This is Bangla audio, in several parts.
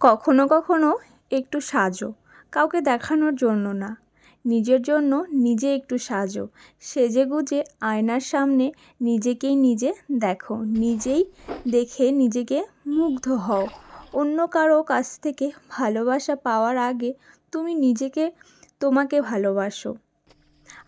কখনো কখনো একটু সাজো, কাউকে দেখানোর জন্য না। নিজের জন্য নিজে একটু সাজো, সেজে গুজে আয়নার সামনে নিজেকেই নিজে দেখো, নিজেই দেখে নিজেকে মুগ্ধ হও। অন্য কারও কাছ থেকে ভালোবাসা পাওয়ার আগে তুমি নিজেকে, তোমাকে ভালোবাসো।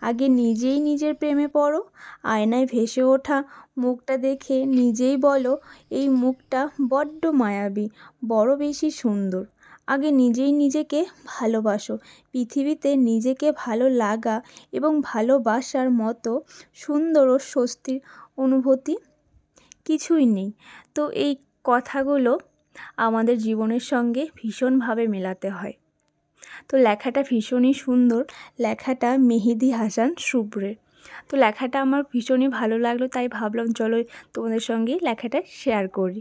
আগে নিজেই নিজের প্রেমে পড়ো, আয়নায় ভেসে ওঠা মুখটা দেখে নিজেই বলো, এই মুখটা বড্ড মায়াবী, বড় বেশি সুন্দর। আগে নিজেই নিজেকে ভালোবাসো, পৃথিবীতে নিজেকে ভালো লাগা এবং ভালোবাসার মতো সুন্দর ও স্বস্তির অনুভূতি কিছুই নেই। তো এই কথাগুলো আমাদের জীবনের সঙ্গে ভীষণভাবে মেলাতে হয়। তো লেখাটা ভীষণই সুন্দর। লেখাটা মেহেদি হাসান শুভ্রের তো লেখাটা আমার ভীষণই ভালো লাগল, তাই ভাবলাম চলো তোমাদের সঙ্গে লেখাটা শেয়ার করি।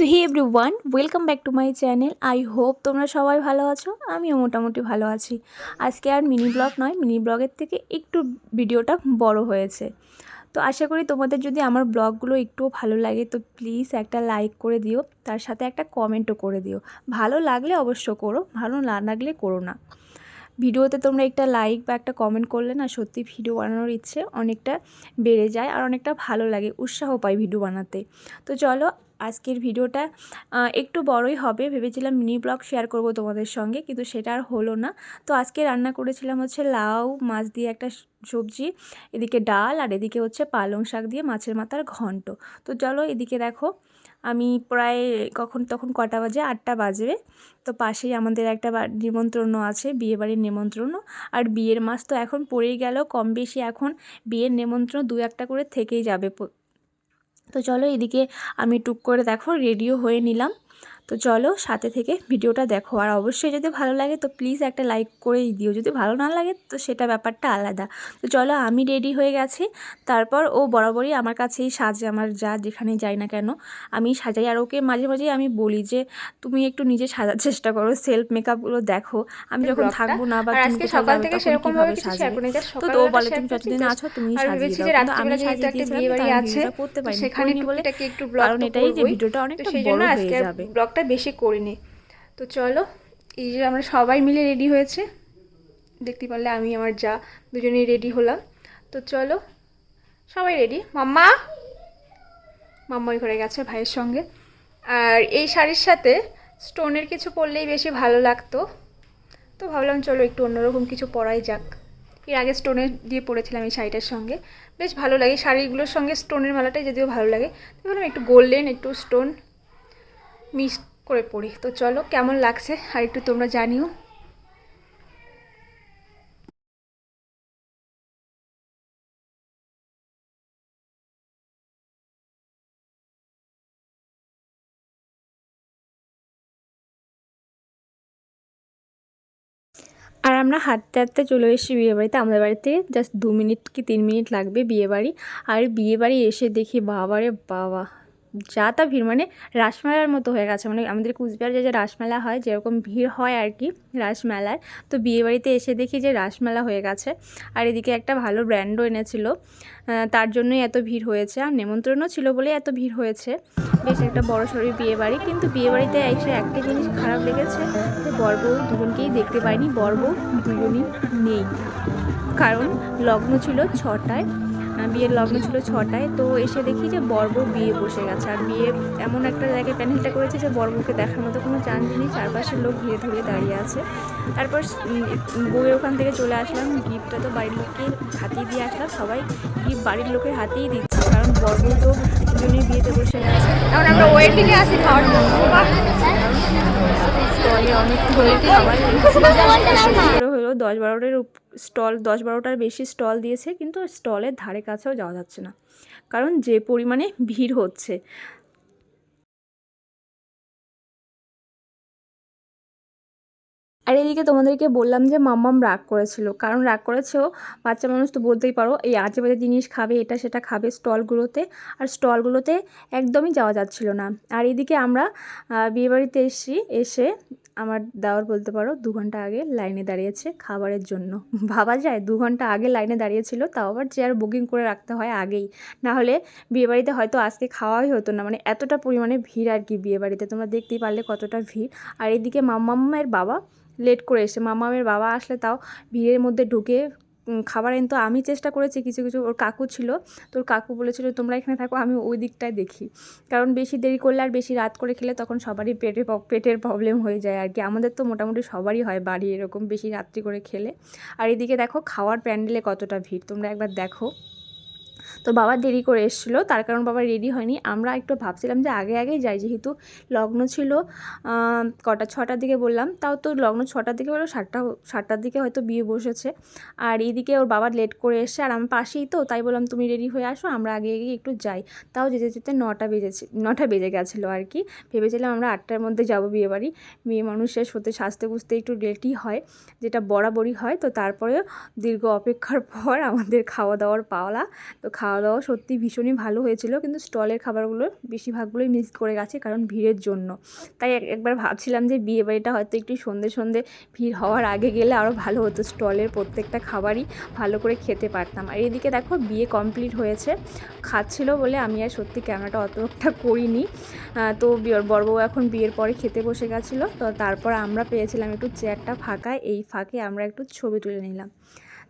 তো hey everyone welcome back to my channel. I hope তোমরা সবাই ভালো আছো, আমিও মোটামুটি ভালো আছি। আজকে আর মিনি ব্লগ নয়, মিনি ব্লগের থেকে একটু ভিডিওটা বড় হয়েছে। তো আশা করি তোমাদের যদি আমার ব্লগগুলো একটুও ভালো লাগে, তো প্লিজ একটা লাইক করে দিও, তার সাথে একটা কমেন্টও করে দিও। ভালো লাগলে অবশ্য করো, ভালো না লাগলে করো না। ভিডিওতে তোমরা একটা লাইক বা একটা কমেন্ট করলে না, সত্যি ভিডিও বানানোর ইচ্ছে অনেকটা বেড়ে যায় আর অনেকটা ভালো লাগে, উৎসাহ পাই ভিডিও বানাতে। তো চলো আজকের ভিডিওটা একটু বড়ই হবে। ভেবেছিলাম মিনি ব্লগ শেয়ার করব তোমাদের সঙ্গে, কিন্তু সেটা আর হলো না। তো আজকে রান্না করেছিলাম হচ্ছে লাউ, মাছ দিয়ে একটা সবজি, এদিকে ডাল আর এদিকে হচ্ছে পালং শাক দিয়ে মাছের মাথার ঘন্ট। তো চলো এদিকে দেখো, আমি প্রায় কখন তখন কটা বাজে? আটটা বাজবে। তো পাশেই আমাদের একটা নিমন্ত্রণ আছে, বিয়েবাড়ির নিমন্ত্রণ। আর বিয়ের মাস তো এখন পড়েই গেল, কম বেশি এখন বিয়ের নিমন্ত্রণ দু একটা করে থেকেই যাবে তো চলো এদিকে আমি টুক করে দেখো রেডিও হয়ে নিলাম। তো চলো সাথে থেকে ভিডিওটা দেখো। আর অবশ্যই যদি ভালো লাগে তো প্লিজ একটা লাইক করেই দিও। যদি ভালো না লাগে তো সেটা ব্যাপারটা আলাদা। তো চলো আমি রেডি হয়ে গেছি। তারপর ও বরাবরই আমার কাছেই সাজে। আমার যা যেখানে যাই না কেন আমি সাজাই। আর ওকে মাঝে মাঝেই আমি বলি যে তুমি একটু নিজে সাজার চেষ্টা করো। সেলফ মেকআপগুলো দেখো। আমি যখন থাকব না বা আজকে সকাল থেকে সেরকম ভাবে তো ও বলে তুমি যতদিন আছো তুমি সাজিয়ে দাও। আমি সাজিয়ে দিয়েছিলাম আছে করতে পারি সেখানে বলে একটু ব্লগ কারণ এটাই যে ভিডিওটা অনেকটা বড় হয়ে যাবে। ব্লগটা বেশি করিনি। তো চলো, এই যে আমরা সবাই মিলে রেডি হয়েছে। দেখতে পারলে আমি, আমার যা, দুজনেই রেডি হলাম। তো চলো, সবাই রেডি? মাম্মা? মাম্মাই ঘরে গেছে ভাইয়ের সঙ্গে। আর এই শাড়ির সাথে স্টোনের কিছু পরলেই বেশি ভালো লাগতো। তো ভাবলাম চলো একটু অন্যরকম কিছু পরাই যাক। এর আগে স্টোনের দিয়ে পরেছিলাম এই শাড়িটার সঙ্গে। বেশ ভালো লাগে শাড়িগুলোর সঙ্গে স্টোনের মালাটাই যদিও ভালো লাগে ভাবলাম একটু গোল্ডেন, একটু স্টোন মিক্স করে পড়ি। তো চলো, কেমন লাগছে? আর একটু তোমরা জানিও। আর আমরা হাঁটতে হাঁটতে চলে এসেছি বিয়েবাড়িতে। আমাদের বাড়িতে জাস্ট দু মিনিট কি তিন মিনিট লাগবে বিয়েবাড়ি। আর বিয়েবাড়ি এসে দেখি, বাবারে বাবা। যা তা ভিড় মানে রাসমেলার মতো হয়ে গেছে। মানে আমাদের কুচবিহারে যে রাসমেলা হয়, যেরকম ভিড় হয় আর কি রাসমেলায় তো বিয়েবাড়িতে এসে দেখি যে রাসমেলা হয়ে গেছে। আর এদিকে একটা ভালো ব্র্যান্ডও এনেছিল। তার জন্যই এত ভিড় হয়েছে। আর নেমন্ত্রণও ছিল বলে এত ভিড় হয়েছে। বেশ একটা বড় সড়ি বিয়েবাড়ি। কিন্তু বিয়েবাড়িতে এসে একটা জিনিস খারাপ লেগেছে, যে বরবউ দুজনকেই দেখতে পাইনি। বরবউ দুজনই নেই। কারণ লগ্ন ছিল ছটায়। বিয়ের লগ্ন ছিল ছটায় তো এসে দেখি যে বর্ব বিয়ে বসে গেছে। আর বিয়ে এমন একটা জায়গায় প্যানেলটা করেছে যে বর্বকে দেখার মতো কোনো চান্স নেই চারপাশের লোক ঘিরে ধরে দাঁড়িয়ে আছে। তারপর বউয়ের ওখান থেকে চলে আসলাম গিফটটা তো বাড়ির লোককে হাতিয়ে দিয়ে আসলাম সবাই গিফট বাড়ির লোকের হাতেই দিচ্ছে কারণ বর্ব তো দুজনেই বিয়েতে বসে গেছে। এখন আমরা ওয়েটিংয়ে আসি খাওয়ার জন্য। অনেক খাবার দশ বারোটার স্টল, দশ বারোটার বেশি স্টল দিয়েছে, কিন্তু স্টলের ধারে কাছেও যাওয়া যাচ্ছে না। কারণ যে পরিমাণে ভিড় হচ্ছে। আর এদিকে তোমাদেরকে বললাম যে মাম্মাম রাগ করেছিল। কারণ রাগ করেছেও বাচ্চা মানুষ তো বলতেই পারো, এই আজে বাজে জিনিস খাবে, এটা সেটা খাবে স্টলগুলোতে। আর স্টলগুলোতে একদমই যাওয়া যাচ্ছিল না। আর এদিকে আমরা বিয়েবাড়িতে এসেছি, এসে আমার দেওয়ার বলতে পারো, দু ঘণ্টা আগে লাইনে দাঁড়িয়েছে খাবারের জন্য। ভাবা যায়, দু ঘণ্টা আগে লাইনে দাঁড়িয়েছিল, তাও আবার চেয়ার বুকিং করে রাখতে হয় আগেই। না হলে বিয়েবাড়িতে হয়তো আজকে খাওয়াই হতো না মানে এতটা পরিমাণে ভিড় আর কি বিয়েবাড়িতে, তোমরা দেখতেই পারলে কতটা ভিড়। আর এদিকে মাম্মামের বাবা লেট করে এসে মাম্মামের বাবা আসলে তাও ভিড়ের মধ্যে ঢুকে খাবার এনে তো আমি চেষ্টা করেছি, কিছু কিছু, ওর কাকু ছিল তোর কাকু বলেছিল, তোমরা এখানে থাকো, আমি ওই দিকটায় দেখি। কারণ বেশি দেরি করলে আর বেশি রাত করে খেলে তখন সবারই পেটে পেটের প্রবলেম হয়ে যায় আর কি আমাদের তো মোটামুটি সবারই হয় বাড়ি এরকম বেশি রাত্রি করে খেলে। আর এদিকে দেখো, খাওয়ার প্যান্ডেলে কতটা ভিড়, তোমরা একবার দেখো। তো বাবা দেরি করে এসেছিল, তার কারণ বাবা রেডি হয়নি। আমরা একটু ভাবছিলাম যে আগে আগেই যাই, যেহেতু লগ্ন ছিল কটা, ছটার দিকে বললাম। তাও তো লগ্ন ছটার দিকে বলো, সাতটা, সাতটার দিকে হয়তো বিয়ে বসেছে। আর এইদিকে ওর বাবা লেট করে এসছে, আর আমার পাশেই তো, তাই বললাম তুমি রেডি হয়ে আসো, আমরা আগে আগে একটু যাই। তাও যেতে যেতে নটা বেজেছে, নটা বেজে গেছিল আর কি। ভেবেছিলাম আমরা আটটার মধ্যে যাব বিয়ে বাড়ি মেয়ে মানুষের সত্যি সাজতে বুঝতে একটু লেটই হয়, যেটা বরাবরই হয়। তো তারপরে দীর্ঘ অপেক্ষার পর আমাদের খাওয়া দাওয়ার পাওলা, তো খাওয়া দাওয়া সত্যি ভীষণই ভালো হয়েছিল, কিন্তু স্টলের খাবারগুলো বেশিরভাগগুলোই মিস করে গেছে কারণ ভিড়ের জন্য। তাই একবার ভাবছিলাম যে বিয়ে বাড়িটা হয়তো একটু সন্ধে সন্ধে ভিড় হওয়ার আগে গেলে আরও ভালো হতো, স্টলের প্রত্যেকটা খাবারই ভালো করে খেতে পারতাম। আর এদিকে দেখো বিয়ে কমপ্লিট হয়েছে, খাচ্ছিল বলে আমি আর সত্যি ক্যামেরাটা অত একটা করিনি তো বড়বউ এখন বিয়ের পরে খেতে বসে গেছিল, তো তারপর আমরা পেয়েছিলাম একটু চেয়ারটা ফাঁকা, এই ফাঁকে আমরা একটু ছবি তুলে নিলাম।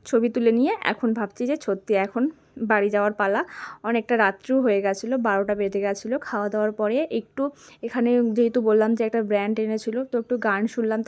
ছবি তুলে নিয়ে এখন ভাবছি যে সত্যি এখন বাড়ি যাওয়ার পালা। অনেকটা রাত্রিও হয়ে গেছিল, বারোটা বেজে গেছিল। খাওয়া দাওয়ার পরে একটু এখানে যেহেতু বললাম যে একটা ব্র্যান্ড এনেছিলো, তো একটু গান শুনলাম